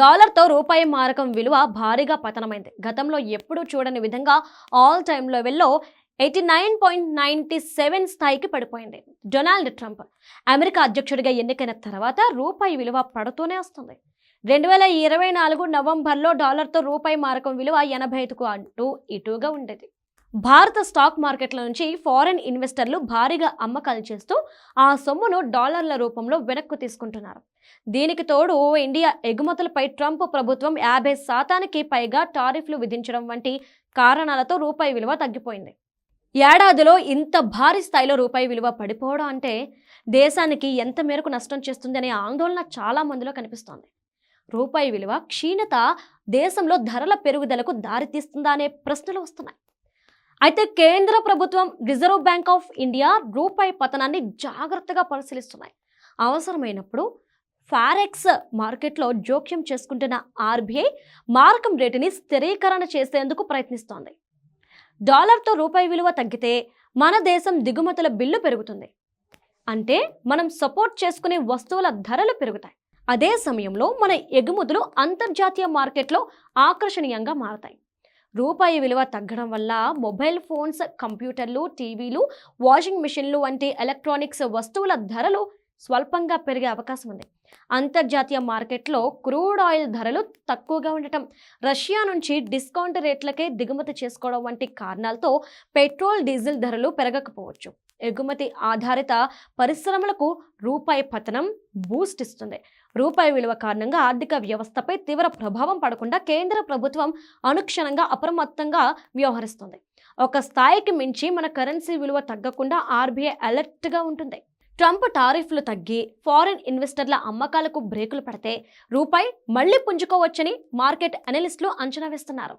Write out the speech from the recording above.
డాలర్తో రూపాయి మారకం విలువ భారీగా పతనమైంది. గతంలో ఎప్పుడూ చూడని విధంగా ఆల్ టైమ్ లెవెల్లో eighty nine point ninety seven స్థాయికి పడిపోయింది డొనాల్డ్ ట్రంప్. అమెరికా అధ్యక్షుడిగా ఎన్నికైన తర్వాత రూపాయి విలువ పడుతూనే వస్తుంది. రెండు వేల ఇరవై నాలుగు నవంబర్లో డాలర్తో రూపాయి మారకం విలువ ఎనభై ఐదుకు అటు ఇటుగా ఉండేది. భారత స్టాక్ మార్కెట్ల నుంచి ఫారెన్ ఇన్వెస్టర్లు భారీగా అమ్మకాలు చేస్తూ ఆ సొమ్మును డాలర్ల రూపంలో వెనక్కు తీసుకుంటున్నారు. దీనికి తోడు ఇండియా ఎగుమతులపై ట్రంప్ ప్రభుత్వం యాభై శాతానికి పైగా టారిఫ్లు విధించడం వంటి కారణాలతో రూపాయి విలువ తగ్గిపోయింది. ఏడాదిలో ఇంత భారీ స్థాయిలో రూపాయి విలువ పడిపోవడం అంటే దేశానికి ఎంత మేరకు నష్టం చేస్తుందనే ఆందోళన చాలా మందిలో కనిపిస్తోంది. రూపాయి విలువ క్షీణత దేశంలో ధరల పెరుగుదలకు దారితీస్తుందా అనే ప్రశ్నలు వస్తున్నాయి. అయితే కేంద్ర ప్రభుత్వం రిజర్వ్ బ్యాంక్ ఆఫ్ ఇండియా రూపాయి పతనాన్ని జాగ్రత్తగా పరిశీలిస్తున్నాయి. అవసరమైనప్పుడు ఫారెక్స్ మార్కెట్లో జోక్యం చేసుకుంటున్న ఆర్బీఐ మారకం రేటుని స్థిరీకరణ చేసేందుకు ప్రయత్నిస్తోంది. డాలర్తో రూపాయి విలువ తగ్గితే మన దేశం దిగుమతుల బిల్లు పెరుగుతుంది. అంటే మనం సపోర్ట్ చేసుకునే వస్తువుల ధరలు పెరుగుతాయి. అదే సమయంలో మన ఎగుమతులు అంతర్జాతీయ మార్కెట్లో ఆకర్షణీయంగా మారతాయి. రూపాయి విలువ తగ్గడం వల్ల మొబైల్ ఫోన్స్ కంప్యూటర్లు టీవీలు వాషింగ్ మిషన్లు వంటి ఎలక్ట్రానిక్స్ వస్తువుల ధరలు స్వల్పంగా పెరిగే అవకాశం ఉంది. అంతర్జాతీయ మార్కెట్లో క్రూడ్ ఆయిల్ ధరలు తక్కువగా ఉండటం రష్యా నుంచి డిస్కౌంట్ రేట్లకే దిగుమతి చేసుకోవడం వంటి కారణాలతో పెట్రోల్ డీజిల్ ధరలు పెరగకపోవచ్చు. ఎగుమతి ఆధారిత పరిశ్రమలకు రూపాయి పతనం బూస్ట్ ఇస్తుంది. రూపాయి విలువ కారణంగా ఆర్థిక వ్యవస్థపై తీవ్ర ప్రభావం పడకుండా కేంద్ర ప్రభుత్వం అనుక్షణంగా అప్రమత్తంగా వ్యవహరిస్తుంది. ఒక స్థాయికి మించి మన కరెన్సీ విలువ తగ్గకుండా ఆర్బీఐ అలర్ట్గా ఉంటుంది. ట్రంప్ టారిఫ్లు తగ్గి ఫారిన్ ఇన్వెస్టర్ల అమ్మకాలకు బ్రేకులు పడితే రూపాయి మళ్ళీ పుంజుకోవచ్చని మార్కెట్ అనలిస్టులు అంచనా వేస్తున్నారు.